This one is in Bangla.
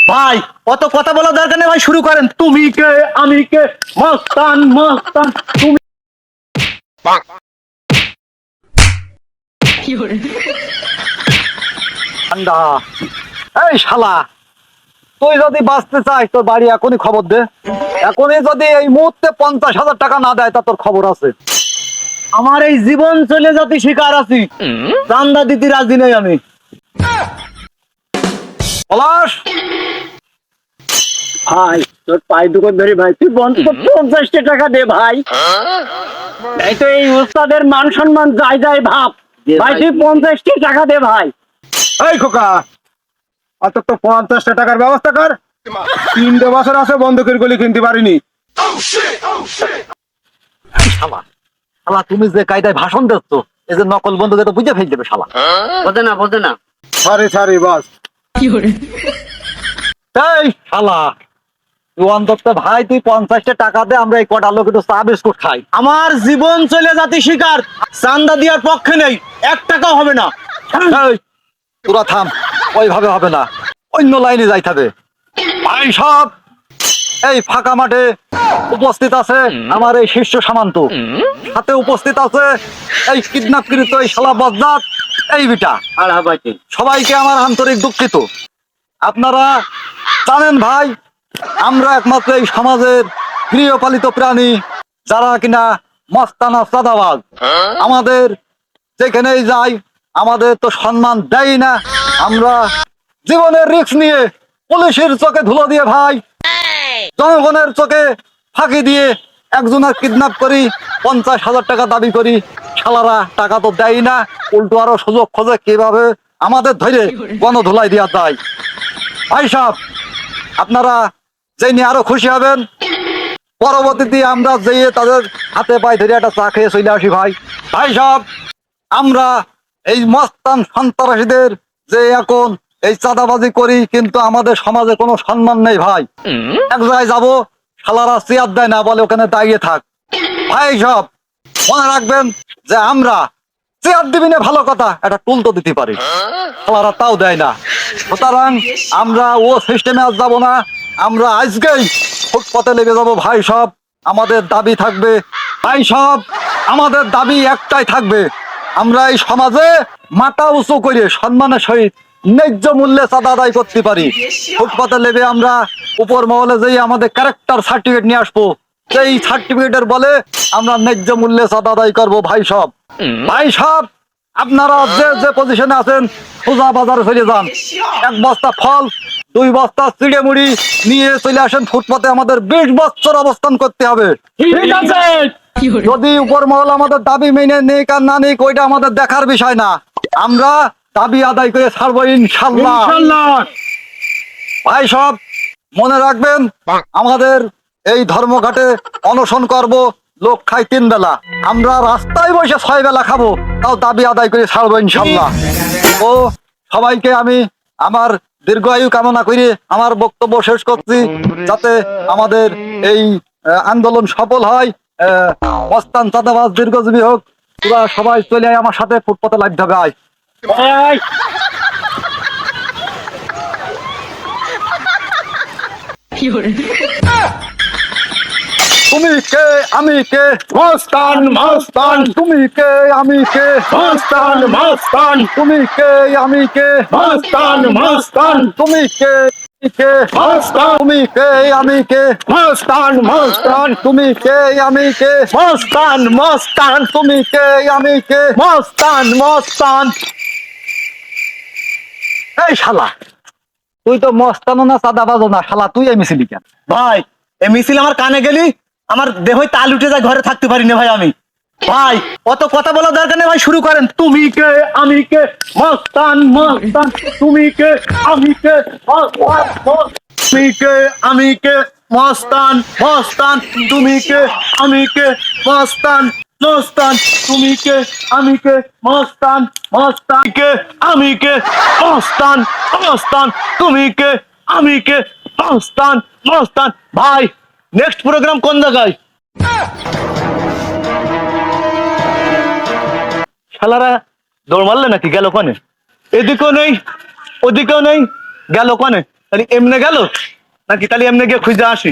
ভাই অত কথা বলা দরকার নেই ভাই শুরু করেন। তুমি কে আমি কে? মস্তান মস্তান তুমি ঠান্ডা। এই শালা তুই যদি বাঁচতে চাস তোর বাড়ি এখনই খবর দে। এখনই যদি এই মুহূর্তে পঞ্চাশ হাজার টাকা না দেয় তা তোর খবর আছে। আমার এই জীবন চলে যাতে শিকার আছি। চান্দা দিতে রাজি নেই আমি। পলাশ! ভাই তোর পায়ে দুটো ধরে ভাই। তুই বন্ধ পঞ্চাশটা টাকা দে ভাই। এই তো এই উস্তাদের মান সম্মান যাই যাই ভাব। ভাই তুই পঞ্চাশটি টাকা দে ভাই। এই খোকা অত তো পঞ্চাশটা টাকার ব্যবস্থা কর। তিনটে বছর আছে বন্ধকের গলি কিনতে পারিনি। শালা শালা তুমি যে কায়দায় ভাষণ দিচ্ছ এই যে নকল বন্ধুকে তো বুঝে ফেল দেবে শালা। বোঝে না বোঝে না। Sorry sorry boss. তাই শালা অন্তত ভাই তুই পঞ্চাশটা টাকা দে আমরা এই কটা লোক একটু চা বিস্কুট খাই। আমার জীবন চলে যাতে শিকার চান্দা দেওয়ার পক্ষে নেই এক টাকাও হবে না। তোরা থাম ওইভাবে হবে না অন্য লাইনে যাইতে হবে। ভাই সব এই ফাঁকা মাঠে উপস্থিত আছে আমার এই শীর্ষ সামান্ত। সাথে উপস্থিত আছে এই কিডন্যাপকৃত এই শালা বজ্জাত এই বিটা। সবাইকে আমার আন্তরিক দুঃখিত। আপনারা জানেন ভাই আমরা একমাত্র এই সমাজের গৃহপালিত প্রাণী, যারা কিনা মস্তানা সাদাবাজ আমাদের যেখানেই যাই, আমাদের তো সম্মান দেয় না। আমরা জীবনের রিস্ক নিয়ে পুলিশের চোখে ধুলো দিয়ে ভাই, জনগণের চোখে ফাঁকি দিয়ে একজনের কিডন্যাপ করি, পঞ্চাশ হাজার টাকা দাবি করি। শালারা টাকা তো দেয় না। উল্টো আরও সুযোগ খোঁজে কীভাবে আমাদের ধরে গণধুলাই দেওয়া যায়। ভাই সাহেব, আপনারা জেনে আরও খুশি হবেন পরবর্তীতে আমরা যেয়ে তাদের হাতে পায়ে ধরে একটা চা খেয়ে চলে আসি ভাই। ভাই সাহেব আমরা এই মস্তান সন্ত্রাসীদের যে এখন এই চাঁদাবাজি করি কিন্তু আমাদের সমাজে কোনো সম্মান নেই ভাই। এক জায়গায় যাব শালারা চেয়ার দেয় না বলে ওখানে দাঁড়িয়ে থাক। ভাই সব মনে রাখবেন যে আমরা চেয়ার দিবি না ভালো কথা একটা টুল তো দিতে পারি। শালারা তাও দেয় না। সুতরাং আমরা ও সিস্টেমে আজ যাব না আমরা আজকেই ফুটপথে লেগে যাব, ভাই সব। আমাদের দাবি থাকবে, ভাই সব, আমাদের দাবি একটাই থাকবে। আমরা এই সমাজে মাথা উঁচু করে সম্মানের সহিত ন্যায্য মূল্যে চাঁদা আদায় করতে পারি। ফুটপাতে লেবে আমরা উপর মহলে যেই আমাদের ক্যারেক্টার সার্টিফিকেট নিয়ে আসব, সেই সার্টিফিকেটের বলে আমরা ন্যায্য মূল্যে চাঁদা আদায় করব, ভাই সব। ভাই সব, আপনারা যে যে পজিশনে আছেন, সোজা বাজারে চলে যান। এক বস্তা ফল দুই বস্তা চিড়ে মুড়ি নিয়ে চলে আসেন ফুটপাতে আমাদের বিশ বছর অবস্থান করতে হবে। ঠিক আছে। যদি উপর মহল আমাদের দাবি মেনে নেই আর না নেই ওইটা আমাদের দেখার বিষয় না। আমরা দাবি আদায় করে ছাড়বো ইনশাল্লাহ। ইনশাল্লাহ। ভাই সব মনে রাখবেন আমাদের এই ধর্মঘাটে অনশন করব লোক খাই তিন বেলা। আমরা রাস্তায় বসে ছয় বেলা খাব তাও দাবি আদায় করে ছাড়বো ইনশাল্লাহ। ও সবাইকে আমি আমার দীর্ঘায়ু কামনা করে আমার বক্তব্য শেষ করছি যাতে আমাদের এই আহ, আন্দোলন সফল হয়। আহ, মস্তান চাঁদাবাজ দীর্ঘজীবী হোক তোরা সবাই চলে আয় আমার সাথে ফুটপাতে লাইভ ঢাকায় আয়। এই, তুমি কে আমি কে মস্তান মস্তান তুমি কে আমি কে মস্তান মস্তান তুমি কে আমি কে মস্তান মস্তান তুমি কে কে মস্তান তুমি কে আমি কে মস্তান মস্তান তুমি কে আমি কে মস্তান মস্তান তুমি কে আমি কে মস্তান মস্তান। এই শালা, তুই তো মস্তানো না চাঁদা বাজো না, শালা, তুই এই মিছিলি কেন? ভাই, এই মিছিল আমার কানে গেলি? আমার দেহ তাল উঠে যায়, ঘরে থাকতে পারি না ভাই আমি। ভাই, অত কথা বলা দরকার নেই ভাই, শুরু করেন। তুমি কে, আমি কে? মস্তান মস্তান, তুমি কে, আমি কে। তুমি কে, আমি কে? মস্তান মস্তান, তুমি কে, আমি কে? মস্তান মস্তান, তুমি কে, আমি কে? মস্তান মস্তান কে, আমি কে? মস্তান মস্তান, তুমি কে, আমি কে? মস্তান মস্তান, ভাই নেক্সট প্রোগ্রাম কোন জায়গায়? শালারা দৌড় মারলে নাকি গেল কনে? এদিকেও নেই, ওদিকেও নেই, গেল কনে? তাহলে এমনে গেল? নাকি তাহলে এমনে গিয়ে খুঁজে আসি?